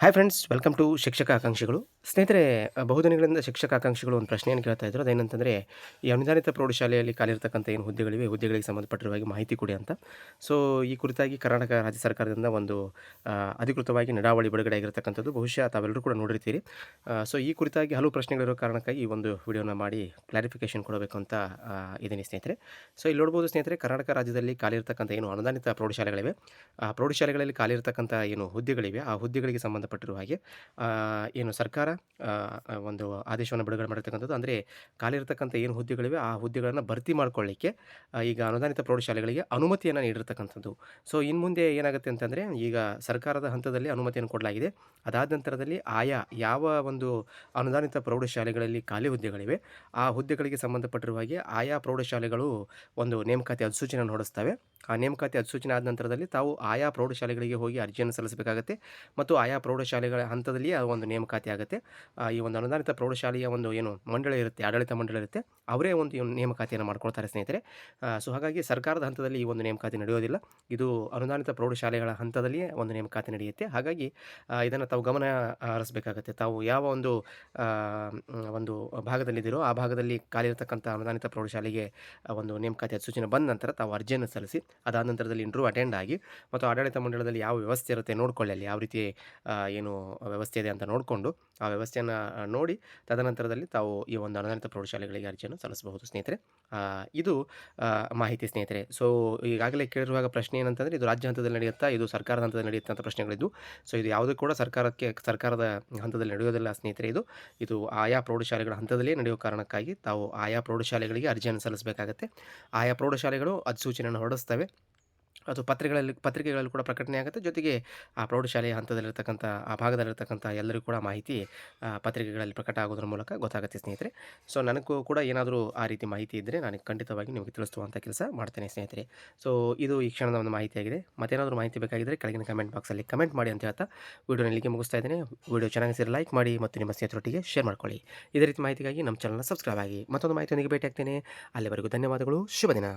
Hi friends welcome to ಶಿಕ್ಷಕ ಆಕಾಂಕ್ಷಿಗಳು. ಸ್ನೇಹಿತರೆ ಬಹುದಿನಗಳಿಂದ ಶಿಕ್ಷಕ ಆಕಾಂಕ್ಷಿಗಳು ಒಂದು ಪ್ರಶ್ನೆಯನ್ನು ಕೇಳ್ತಾ ಇದ್ರು. ಅದೇನಂತಂದರೆ, ಈ ಅನುದಾನಿತ ಪ್ರೌಢಶಾಲೆಯಲ್ಲಿ ಖಾಲಿರ್ತಕ್ಕಂಥ ಏನು ಹುದ್ದೆಗಳಿವೆ, ಹುದ್ದೆಗಳಿಗೆ ಸಂಬಂಧಪಟ್ಟಿರುವ ಹಾಗೆ ಮಾಹಿತಿ ಕೊಡಿ ಅಂತ. ಸೊ, ಈ ಕುರಿತಾಗಿ ಕರ್ನಾಟಕ ರಾಜ್ಯ ಸರ್ಕಾರದಿಂದ ಒಂದು ಅಧಿಕೃತವಾಗಿ ನಡಾವಳಿ ಬಿಡುಗಡೆ ಆಗಿರತಕ್ಕಂಥದ್ದು. ಬಹುಶಃ ತಾವೆಲ್ಲರೂ ಕೂಡ ನೋಡಿರ್ತೀರಿ. ಸೊ, ಈ ಕುರಿತಾಗಿ ಹಲವು ಪ್ರಶ್ನೆಗಳಿರೋ ಕಾರಣಕ್ಕಾಗಿ ಈ ಒಂದು ವಿಡಿಯೋನ ಮಾಡಿ ಕ್ಲಾರಿಫಿಕೇಶನ್ ಕೊಡಬೇಕು ಅಂತ ಇದ್ದೀನಿ ಸ್ನೇಹಿತರೆ. ಸೊ, ಇಲ್ಲಿ ನೋಡ್ಬೋದು ಸ್ನೇಹಿತರೆ, ಕರ್ನಾಟಕ ರಾಜ್ಯದಲ್ಲಿ ಖಾಲಿರ್ತಕ್ಕಂಥ ಏನು ಅನುದಾನಿತ ಪ್ರೌಢಶಾಲೆಗಳಿವೆ. ಆ ಪ್ರೌಢಶಾಲೆಗಳಲ್ಲಿ ಖಾಲಿ ಇರತಕ್ಕಂಥ ಏನು ಹುದ್ದೆಗಳಿವೆ, ಆ ಹುದ್ದೆಗಳಿಗೆ ಸಂಬಂಧಪಟ್ಟಿರುವ ಹಾಗೆ ಏನು ಸರ್ಕಾರ ಒಂದು ಆದೇಶವನ್ನು ಬಿಡುಗಡೆ ಮಾಡಿರ್ತಕ್ಕಂಥದ್ದು ಅಂದರೆ ಖಾಲಿ ಇರತಕ್ಕಂಥ ಏನು ಹುದ್ದೆಗಳಿವೆ, ಆ ಹುದ್ದೆಗಳನ್ನು ಭರ್ತಿ ಮಾಡ್ಕೊಳ್ಳಿಕ್ಕೆ ಈಗ ಅನುದಾನಿತ ಪ್ರೌಢಶಾಲೆಗಳಿಗೆ ಅನುಮತಿಯನ್ನು ನೀಡಿರ್ತಕ್ಕಂಥದ್ದು. ಸೊ ಇನ್ನು ಮುಂದೆ ಏನಾಗುತ್ತೆ ಅಂತಂದರೆ, ಈಗ ಸರ್ಕಾರದ ಹಂತದಲ್ಲಿ ಅನುಮತಿಯನ್ನು ಕೊಡಲಾಗಿದೆ. ಅದಾದ ನಂತರದಲ್ಲಿ ಆಯಾ ಯಾವ ಒಂದು ಅನುದಾನಿತ ಪ್ರೌಢಶಾಲೆಗಳಲ್ಲಿ ಖಾಲಿ ಹುದ್ದೆಗಳಿವೆ, ಆ ಹುದ್ದೆಗಳಿಗೆ ಸಂಬಂಧಪಟ್ಟಿರುವ ಹಾಗೆ ಆಯಾ ಪ್ರೌಢಶಾಲೆಗಳು ಒಂದು ನೇಮಕಾತಿ ಅಧಿಸೂಚನೆಯನ್ನು ಹೊರಡಿಸ್ತವೆ. ಆ ನೇಮಕಾತಿ ಅಧಿಸೂಚನೆ ಆದ ನಂತರದಲ್ಲಿ ತಾವು ಆಯಾ ಪ್ರೌಢಶಾಲೆಗಳಿಗೆ ಹೋಗಿ ಅರ್ಜಿಯನ್ನು ಸಲ್ಲಿಸಬೇಕಾಗತ್ತೆ ಮತ್ತು ಆಯಾ ಪ್ರೌಢಶಾಲೆಗಳ ಹಂತದಲ್ಲಿ ಆ ಒಂದು ನೇಮಕಾತಿ ಆಗುತ್ತೆ. ಈ ಒಂದು ಅನುದಾನಿತ ಪ್ರೌಢಶಾಲೆಯ ಒಂದು ಏನು ಮಂಡಳಿ ಇರುತ್ತೆ, ಆಡಳಿತ ಮಂಡಳಿ ಇರುತ್ತೆ, ಅವರೇ ಒಂದು ನೇಮಕಾತಿಯನ್ನು ಮಾಡ್ಕೊಳ್ತಾರೆ ಸ್ನೇಹಿತರೆ. ಸೊ ಹಾಗಾಗಿ ಸರ್ಕಾರದ ಹಂತದಲ್ಲಿ ಈ ಒಂದು ನೇಮಕಾತಿ ನಡೆಯೋದಿಲ್ಲ. ಇದು ಅನುದಾನಿತ ಪ್ರೌಢಶಾಲೆಗಳ ಹಂತದಲ್ಲಿಯೇ ಒಂದು ನೇಮಕಾತಿ ನಡೆಯುತ್ತೆ. ಹಾಗಾಗಿ ಇದನ್ನು ತಾವು ಗಮನ ಹರಿಸಬೇಕಾಗತ್ತೆ. ತಾವು ಯಾವ ಒಂದು ಒಂದು ಭಾಗದಲ್ಲಿದ್ದೀರೋ ಆ ಭಾಗದಲ್ಲಿ ಖಾಲಿ ಇರತಕ್ಕಂಥ ಅನುದಾನಿತ ಪ್ರೌಢಶಾಲೆಗೆ ಒಂದು ನೇಮಕಾತಿ ಸೂಚನೆ ಬಂದ ನಂತರ ತಾವು ಅರ್ಜಿಯನ್ನು ಸಲ್ಲಿಸಿ ಅದಾದ ನಂತರದಲ್ಲಿ ಇಂಟರ್ವ್ಯೂ ಅಟೆಂಡ್ ಆಗಿ ಮತ್ತು ಆಡಳಿತ ಮಂಡಳದಲ್ಲಿ ಯಾವ ವ್ಯವಸ್ಥೆ ಇರುತ್ತೆ ನೋಡ್ಕೊಳ್ಳಿ ಅಲ್ಲಿ ಯಾವ ರೀತಿ ಏನು ವ್ಯವಸ್ಥೆ ಇದೆ ಅಂತ ನೋಡಿಕೊಂಡು ಆ ವ್ಯವಸ್ಥೆಯನ್ನು ನೋಡಿ ತದನಂತರದಲ್ಲಿ ತಾವು ಈ ಒಂದು ಅನುದಾನಿತ ಪ್ರೌಢಶಾಲೆಗಳಿಗೆ ಅರ್ಜಿಯನ್ನು ಸಲ್ಲಿಸಬಹುದು ಸ್ನೇಹಿತರೆ. ಇದು ಮಾಹಿತಿ ಸ್ನೇಹಿತರೆ. ಸೊ ಈಗಾಗಲೇ ಕೇಳಿರುವಾಗ ಪ್ರಶ್ನೆ ಏನಂತಂದರೆ, ಇದು ರಾಜ್ಯ ಹಂತದಲ್ಲಿ ನಡೆಯುತ್ತಾ, ಇದು ಸರ್ಕಾರದ ಹಂತದಲ್ಲಿ ನಡೆಯುತ್ತಂಥ ಪ್ರಶ್ನೆಗಳಿದ್ದು. ಸೊ ಇದು ಯಾವುದೂ ಕೂಡ ಸರ್ಕಾರಕ್ಕೆ, ಸರ್ಕಾರದ ಹಂತದಲ್ಲಿ ನಡೆಯೋದಿಲ್ಲ ಸ್ನೇಹಿತರೆ ಇದು. ಇದು ಆಯಾ ಪ್ರೌಢಶಾಲೆಗಳ ಹಂತದಲ್ಲೇ ನಡೆಯೋ ಕಾರಣಕ್ಕಾಗಿ ತಾವು ಆಯಾ ಪ್ರೌಢಶಾಲೆಗಳಿಗೆ ಅರ್ಜಿಯನ್ನು ಸಲ್ಲಿಸಬೇಕಾಗತ್ತೆ. ಆಯಾ ಪ್ರೌಢಶಾಲೆಗಳು ಅಧಿಸೂಚನೆಯನ್ನು ಹೊರಡಿಸ್ತವೆ. ಅದು ಪತ್ರಿಕೆಗಳಲ್ಲಿ ಪತ್ರಿಕೆಗಳಲ್ಲಿ ಕೂಡ ಪ್ರಕಟಣೆ ಆಗುತ್ತೆ. ಜೊತೆಗೆ ಆ ಪ್ರೌಢಶಾಲೆಯ ಹಂತದಲ್ಲಿರ್ತಕ್ಕಂಥ, ಆ ಭಾಗದಲ್ಲಿರ್ತಕ್ಕಂಥ ಎಲ್ಲರಿಗೂ ಕೂಡ ಮಾಹಿತಿ ಪತ್ರಿಕೆಗಳಲ್ಲಿ ಪ್ರಕಟ ಆಗೋದ್ರ ಮೂಲಕ ಗೊತ್ತಾಗುತ್ತೆ ಸ್ನೇಹಿತರೆ. ಸೊ ನನಗೂ ಕೂಡ ಏನಾದರೂ ಆ ರೀತಿ ಮಾಹಿತಿ ಇದ್ದರೆ ನಾನು ಖಂಡಿತವಾಗಿ ನಿಮಗೆ ತಿಳಿಸುವಂಥ ಕೆಲಸ ಮಾಡ್ತೇನೆ ಸ್ನೇಹಿತರೆ. ಸೊ ಇದು ಈ ಕ್ಷಣದ ಒಂದು ಮಾಹಿತಿಯಾಗಿದೆ. ಮತ್ತೇನಾದರೂ ಮಾಹಿತಿ ಬೇಕಾಗಿದ್ದರೆ ಕೆಳಗಿನ ಕಮೆಂಟ್ ಬಾಕ್ಸಲ್ಲಿ ಕಮೆಂಟ್ ಮಾಡಿ ಅಂತ ಹೇಳ್ತಾ ವಿಡಿಯೋನ ಇಲ್ಲಿಗೆ ಮುಗಿಸ್ತಾ ಇದ್ದೇನೆ. ವಿಡಿಯೋ ಚೆನ್ನಾಗಿಸಿದ್ರೆ ಲೈಕ್ ಮಾಡಿ ಮತ್ತು ನಿಮ್ಮ ಸ್ನೇಹಿತರೊಟ್ಟಿಗೆ ಶೇರ್ ಮಾಡ್ಕೊಳ್ಳಿ. ಇದೇ ರೀತಿ ಮಾಹಿತಿಗಾಗಿ ನಮ್ಮ ಚಾನಲ್ನ ಸಬ್ಸ್ಕ್ರೈಬ್ ಆಗಿ ಮತ್ತೊಂದು ಮಾಹಿತಿಯೊಂದಿಗೆ ಭೇಟಿ ಆಗ್ತೇನೆ ಅಲ್ಲಿವರೆಗೂ ಧನ್ಯವಾದಗಳು. ಶುಭ ದಿನ.